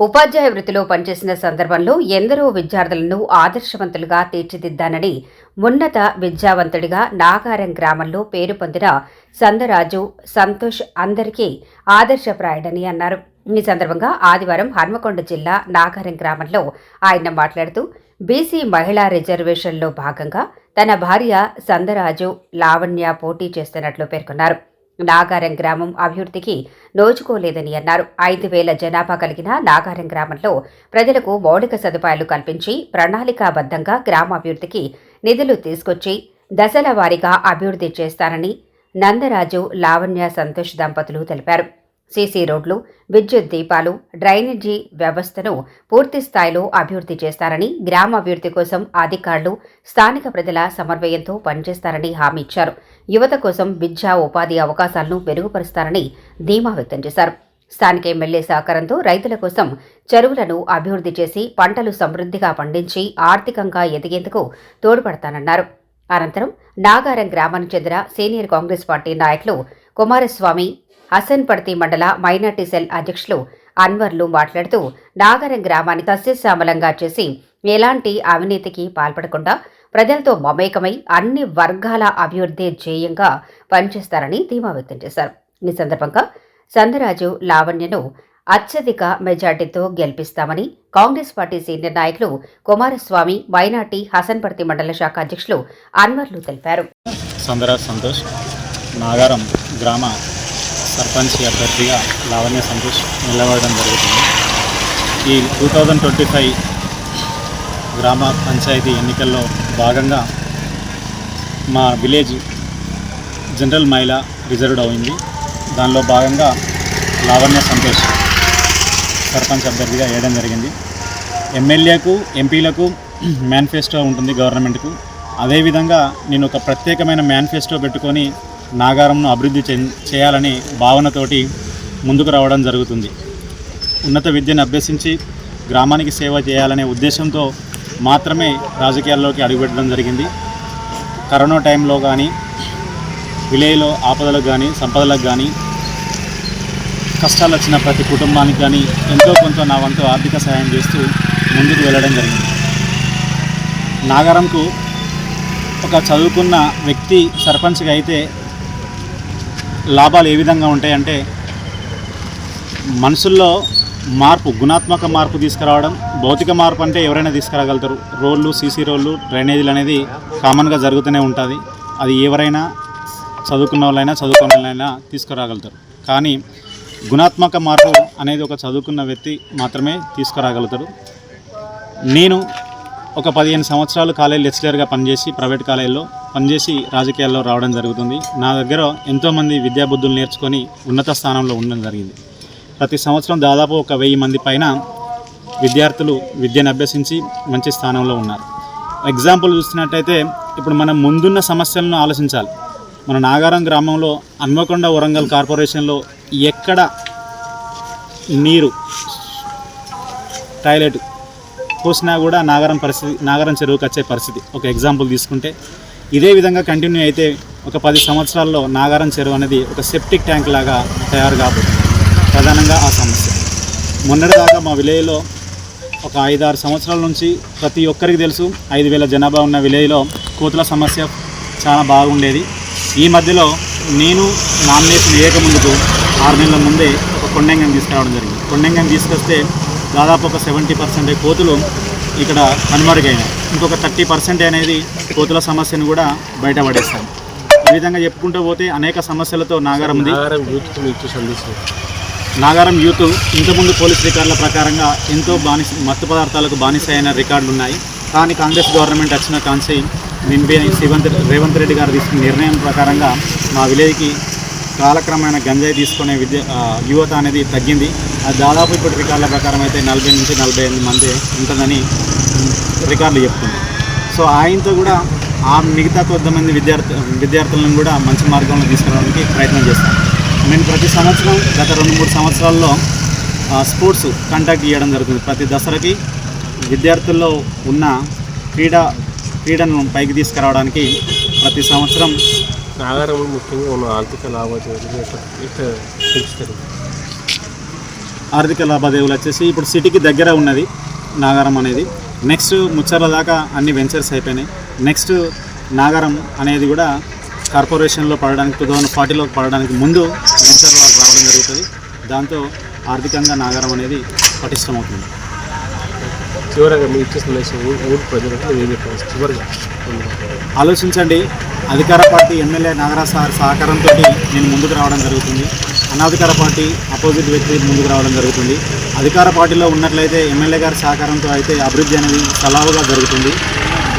ఉపాధ్యాయ వృత్తిలో పనిచేసిన సందర్భంలో ఎందరో విద్యార్థులను ఆదర్శవంతులుగా తీర్చిదిద్దానని ఉన్నత విద్యావంతుడిగా నాగారం గ్రామంలో పేరు పొందిన సందరాజు సంతోష్ అందరికీ ఆదర్శప్రాయుడని అన్నారు. ఈ సందర్భంగా ఆదివారం హన్మకొండ జిల్లా నాగారం గ్రామంలో ఆయన మాట్లాడుతూ బీసీ మహిళా రిజర్వేషన్లో భాగంగా తన భార్య సందరాజు లావణ్య పోటీ చేస్తున్నట్లు పేర్కొన్నారు. నాగారం గ్రామం అభివృద్ధికి నోచుకోలేదని అన్నారు. ఐదు వేల జనాభా కలిగిన నాగారం గ్రామంలో ప్రజలకు మౌలిక సదుపాయాలు కల్పించి ప్రణాళికాబద్ధంగా గ్రామాభివృద్ధికి నిధులు తీసుకొచ్చి దశల వారీగా అభివృద్ధి చేస్తారని నందరాజు లావణ్య సంతోష్ దంపతులు తెలిపారు. సీసీ రోడ్లు విద్యుత్ దీపాలు డ్రైనేజీ వ్యవస్థను పూర్తి స్థాయిలో అభివృద్ధి చేస్తారని గ్రామాభివృద్ధి కోసం అధికారులు స్థానిక ప్రజల సమన్వయంతో పనిచేస్తారని హామీ ఇచ్చారు. యువత కోసం విద్యా ఉపాధి అవకాశాలను మెరుగుపరుస్తారని ధీమా వ్యక్తం చేశారు. స్థానిక ఎమ్మెల్యే సహకారంతో రైతుల కోసం చెరువులను అభివృద్ధి చేసి పంటలు సమృద్ధిగా పండించి ఆర్థికంగా ఎదిగేందుకు తోడ్పడతానన్నారు. అనంతరం నాగారం గ్రామానికి చెందిన సీనియర్ కాంగ్రెస్ పార్టీ నాయకులు కుమారస్వామి హసన్పర్తి మండల మైనార్టీ సెల్ అధ్యక్షులు అన్వర్లు మాట్లాడుతూ నాగరం గ్రామాన్ని సస్యశ్యామలంగా చేసి ఎలాంటి అవినీతికి పాల్పడకుండా ప్రజలతో మమేకమై అన్ని వర్గాల అభివృద్ధి ధ్యేయంగా పనిచేస్తారని ధీమా వ్యక్తం చేశారు. ఈ సందర్భంగా సందరాజు లావణ్యను అత్యధిక మెజార్టీతో గెలిపిస్తామని కాంగ్రెస్ పార్టీ సీనియర్ నాయకులు కుమారస్వామి మైనార్టీ హసన్పర్తి మండల శాఖ అధ్యక్షులు అన్వర్లు తెలిపారు. సందరా సంతోష్ నాగారం గ్రామ సర్పంచ్ అభ్యర్థిగా లావణ్య సంతోష్ నిలబడడం జరుగుతుంది. ఈ టూ థౌజండ్ ట్వంటీ ఫైవ్ గ్రామ పంచాయతీ ఎన్నికల్లో భాగంగా మా విలేజ్ జనరల్ మహిళ రిజర్వ్డ్ అయింది. దానిలో భాగంగా లావణ్య సంతోష్ సర్పంచ్ అభ్యర్థిగా వేయడం జరిగింది. ఎమ్మెల్యేకు ఎంపీలకు మేనిఫెస్టో ఉంటుంది గవర్నమెంట్కు. అదేవిధంగా నేను ఒక ప్రత్యేకమైన మేనిఫెస్టో పెట్టుకొని నాగారంను అభివృద్ధి చేయాలని భావనతోటి ముందుకు రావడం జరుగుతుంది. ఉన్నత విద్యను అభ్యసించి గ్రామానికి సేవ చేయాలనే ఉద్దేశంతో మాత్రమే రాజకీయాల్లోకి అడుగుపెట్టడం జరిగింది. కరోనా టైంలో కానీ విలేజ్లో ఆపదలకు కానీ సంపదలకు కానీ కష్టాలు వచ్చిన ప్రతి కుటుంబానికి కానీ ఎంతో కొంత నా వంతు ఆర్థిక సహాయం చేస్తూ ముందుకు వెళ్ళడం జరిగింది. నాగారంకు ఒక చదువుకున్న వ్యక్తి సర్పంచ్గా అయితే లాభాలు ఏ విధంగా ఉంటాయంటే మనుషుల్లో మార్పు గుణాత్మక మార్పు తీసుకురావడం భౌతిక మార్పు అంటే ఎవరైనా తీసుకురాగలుగుతారు. రోడ్లు సీసీ రోడ్లు డ్రైనేజీలు అనేది కామన్గా జరుగుతూనే ఉంటుంది. అది ఎవరైనా చదువుకున్న వాళ్ళైనా చదువుకున్న వాళ్ళైనా తీసుకురాగలుగుతారు. కానీ గుణాత్మక మార్పు అనేది ఒక చదువుకున్న వ్యక్తి మాత్రమే తీసుకురాగలుగుతారు నేను ఒక పదిహేను సంవత్సరాలు కాలేజ్ లెక్చరర్గా పనిచేసి ప్రైవేట్ కాలేజీలో పనిచేసి రాజకీయాల్లో రావడం జరుగుతుంది. నా దగ్గర ఎంతోమంది విద్యాబుద్ధులు నేర్చుకొని ఉన్నత స్థానంలో ఉండడం జరిగింది. ప్రతి సంవత్సరం దాదాపు ఒక వెయ్యి మంది పైన విద్యార్థులు విద్యను అభ్యసించి మంచి స్థానంలో ఉన్నారు. ఎగ్జాంపుల్ చూస్తున్నట్టయితే ఇప్పుడు మనం ముందున్న సమస్యలను ఆలోచించాలి. మన నాగారం గ్రామంలో హన్మకొండ వరంగల్ కార్పొరేషన్లో ఎక్కడ నీరు టాయిలెట్ పోసినా కూడా నాగరం పరిస్థితి నాగరం చెరువుకి వచ్చే పరిస్థితి. ఒక ఎగ్జాంపుల్ తీసుకుంటే ఇదే విధంగా కంటిన్యూ అయితే ఒక పది సంవత్సరాల్లో నాగారం చెరువు అనేది ఒక సెప్టిక్ ట్యాంక్ లాగా తయారు కాబోతుంది. ప్రధానంగా ఆ సమస్య. మొన్నటిదాకా మా విలేజ్లో ఒక ఐదారు సంవత్సరాల నుంచి ప్రతి ఒక్కరికి తెలుసు ఐదు వేల జనాభా ఉన్న విలేజ్లో కోతుల సమస్య చాలా బాగుండేది. ఈ మధ్యలో నేను నామినేషన్ వేయకముందుకు ఆరు నెలల ముందే ఒక కొండంగం తీసుకురావడం జరిగింది. కొండంగం తీసుకొస్తే దాదాపు ఒక సెవెంటీ పర్సెంట్ కోతులు ఇక్కడ కనుమరుగైనాయి. ఇంకొక థర్టీ పర్సెంట్ అనేది కోతుల సమస్యను కూడా బయటపడేస్తాను ఈ విధంగా చెప్పుకుంటూ పోతే అనేక సమస్యలతో నాగారం ఉంది. నాగారం యూత్ ఇంతకుముందు పోలీస్ రికార్డుల ప్రకారంగా ఎంతో బానిస మత్తు పదార్థాలకు బానిస అయిన రికార్డులు ఉన్నాయి. కానీ కాంగ్రెస్ గవర్నమెంట్ వచ్చిన కాన్సి నింబే రేవంత్ రేవంత్ రెడ్డి గారు తీసుకున్న నిర్ణయం ప్రకారంగా మా విలేజ్కి కాలక్రమేణ గంజాయి తీసుకునే విద్య యువత అనేది తగ్గింది. అది దాదాపు ఇప్పుడు రికార్డుల ప్రకారం అయితే నలభై నుంచి నలభై ఎనిమిది మంది ఉంటుందని రికార్డులు చెప్తుంది సో ఆయనతో కూడా ఆ మిగతా కొంతమంది విద్యార్థి విద్యార్థులను కూడా మంచి మార్గంలో తీసుకురావడానికి ప్రయత్నం చేస్తాను నేను ప్రతి సంవత్సరం గత రెండు మూడు సంవత్సరాల్లో స్పోర్ట్స్ కండక్ట్ చేయడం జరుగుతుంది. ప్రతి దసరాకి విద్యార్థుల్లో ఉన్న క్రీడా క్రీడను పైకి తీసుకురావడానికి ప్రతి సంవత్సరం ఆధారములు ముఖ్యంగా ఉన్న ఆర్థిక లావాదేవీలు పెంచుతారు ఆర్థిక లావాదేవీలు వచ్చేసి ఇప్పుడు సిటీకి దగ్గర ఉన్నది నాగారం అనేది. నెక్స్ట్ ముచ్చర్ల దాకా అన్ని వెంచర్స్ అయిపోయినాయి. నెక్స్ట్ నాగారం అనేది కూడా కార్పొరేషన్లో పడడానికి టూ థౌజండ్ ఫార్టీలో పడడానికి ముందు వెంచర్ రావడం జరుగుతుంది. దాంతో ఆర్థికంగా నాగారం అనేది పటిష్టమవుతుంది. చివరగా మీ ఇచ్చే సందేశం ఊ- ఊరు ప్రజలకు మీరు ఏం చెప్పాలి చివరిగా ఆలోచించండి. అధికార పార్టీ ఎమ్మెల్యే నాగరాజ్ సార్ సహకారంతో నేను ముందుకు రావడం జరుగుతుంది. అనధికార పార్టీ అపోజిట్ వ్యక్తి ముందుకు రావడం జరుగుతుంది. అధికార పార్టీలో ఉన్నట్లయితే ఎమ్మెల్యే గారి సహకారంతో అయితే అభివృద్ధి అనేది సలావుగా జరుగుతుంది.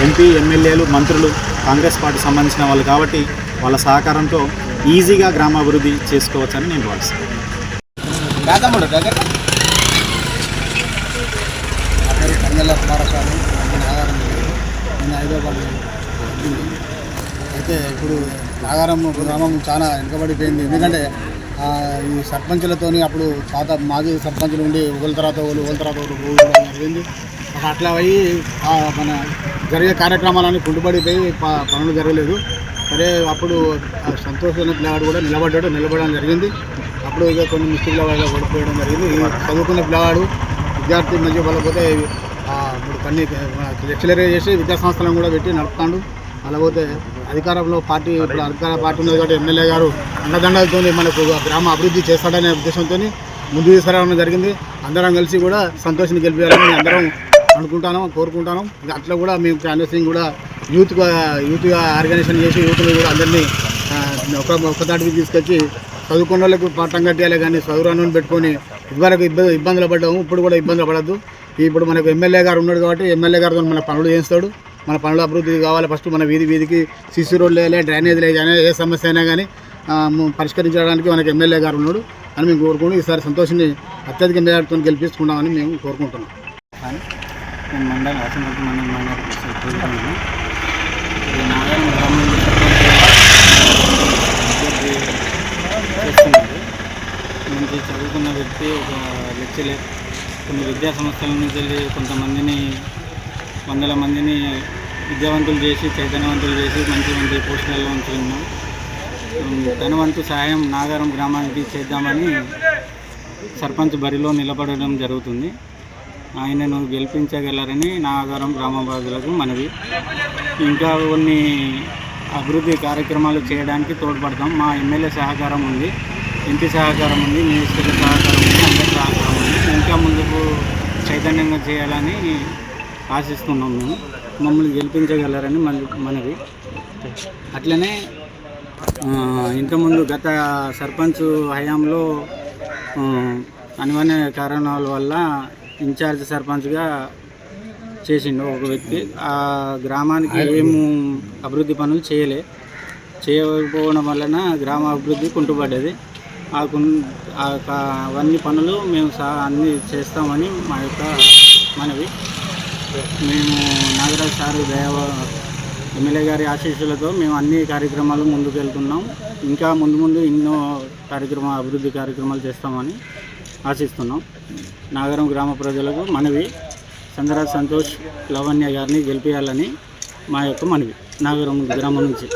ఎంపీ ఎమ్మెల్యేలు మంత్రులు కాంగ్రెస్ పార్టీ సంబంధించిన వాళ్ళు కాబట్టి వాళ్ళ సహకారంతో ఈజీగా గ్రామాభివృద్ధి చేసుకోవచ్చని నేను భావిస్తాను నా పేరు కందెల అన్ని నాగారం నేను హైదరాబాద్ అయితే ఇప్పుడు నాగారం గ్రామం చాలా వెనుకబడిపోయింది. ఎందుకంటే ఈ సర్పంచులతోని అప్పుడు పాత మాజీ సర్పంచులు ఉండి ఒకళ్ళ తర్వాత ఒకరు ఒకళ్ళ తర్వాత ఒకరు జరిగింది. అట్లా అయ్యి మన జరిగే కార్యక్రమాలన్నీ కుంటుపడిపోయి పనులు జరగలేదు. సరే అప్పుడు సంతోషమైన సంతోష్ అనే పిల్లగాడు కూడా నిలబడ్డాడు. నిలబడడం జరిగింది. అప్పుడు ఇక కొన్ని మిస్టేక్ల వల్ల పడిపోయడం జరిగింది. ఈ చదువుకున్న పిల్లగాడు విద్యార్థి మంచిగా పడకపోతే అన్ని కొన్ని చేసి విద్యా సంస్థలను కూడా పెట్టి నడుపుతాడు అలాపోతే అధికారంలో పార్టీ ఇప్పుడు అధికార పార్టీ ఉన్నది కాబట్టి ఎమ్మెల్యే గారు అండదండలతో మనకు గ్రామ అభివృద్ధి చేస్తాడనే ఉద్దేశంతో ముందు తీసుకురావడం జరిగింది. అందరం కలిసి కూడా సంతోషాన్ని గెలిపించాలని అందరం అనుకుంటాను కోరుకుంటాను ఇంకా అట్లా కూడా మేము క్యాన్వసింగ్ కూడా యూత్ యూత్ ఆర్గనైజేషన్ చేసి యూత్ని కూడా అందరినీ ఒక దాటికి తీసుకొచ్చి చదువుకున్న వాళ్ళకు పాఠం కట్టేయాలి కానీ చదువురాను పెట్టుకొని ఇదివరకు ఇబ్బంది ఇబ్బందులు పడ్డాము. ఇప్పుడు కూడా ఇబ్బందులు పడద్దు. ఇప్పుడు మనకు ఎమ్మెల్యే గారు ఉన్నాడు కాబట్టి ఎమ్మెల్యే గారితో మన పనులు చేస్తాడు. మన పనుల అభివృద్ధి కావాలి. ఫస్ట్ మన వీధి వీధికి సిసి రోడ్లు వేయాలి డ్రైనేజ్ కానీ ఏ సమస్య అయినా కానీ పరిష్కరించడానికి మనకు ఎమ్మెల్యే గారు ఉన్నాడు అని మేము కోరుకుంటూ ఈసారి సంతోషాన్ని అత్యధిక మేరతో గెలిపిస్తున్నామని మేము కోరుకుంటున్నాం. నేను అసంతృప్తి మంచి చదువుకున్న వ్యక్తి ఒక లెక్చరర్ కొన్ని విద్యా సంస్థల నుంచి వెళ్ళి కొంతమందిని వందల మందిని విద్యావంతులు చేసి చైతన్యవంతులు చేసి మంచి మంచి పోస్టులలో ఉంచుకున్నాం. ధనవంతు సహాయం నాగారం గ్రామానికి చేద్దామని సర్పంచ్ బరిలో నిలబడడం జరుగుతుంది. ఆయనను గెలిపించగలరని నాగారం గ్రామవాదులకు మనవి. ఇంకా కొన్ని అభివృద్ధి కార్యక్రమాలు చేయడానికి తోడ్పడతాం. మా ఎమ్మెల్యే సహకారం ఉంది. ఎంపీ సహకారం ఉంది. మినిస్టర్ సహకారం ఉంది అందరి సహకారం ఉంది ఇంకా ముందుకు చైతన్యంగా చేయాలని ఆశిస్తున్నాం మేము. మమ్మల్ని గెలిపించగలరని మన మనవి. అట్లనే ఇంతకుముందు గత సర్పంచ్ హయాంలో అనివార్య కారణాల వల్ల ఇన్ఛార్జ్ సర్పంచ్గా చేసిండు ఒక వ్యక్తి. ఆ గ్రామానికి ఏం అభివృద్ధి పనులు చేయలే. చేయకపోవడం వలన గ్రామ అభివృద్ధి కుంటుపడ్డది. ఆ కుం ఆ కా- అవన్నీ పనులు మేము సా అన్నీ చేస్తామని మా యొక్క మనవి. మేము నాగరాజ్ సారు దేవ ఎమ్మెల్యే గారి ఆశీస్సులతో మేము అన్ని కార్యక్రమాలు ముందుకు వెళ్తున్నాం ఇంకా ముందు ముందు ఎన్నో కార్యక్రమ అభివృద్ధి కార్యక్రమాలు చేస్తామని ఆశిస్తున్నాం. నాగరం గ్రామ ప్రజలకు మనవి. చంద్రరాజ్ సంతోష్ లవణ్య గారిని గెలిపించాలని మా యొక్క మనవి. నాగరం గ్రామం నుంచి.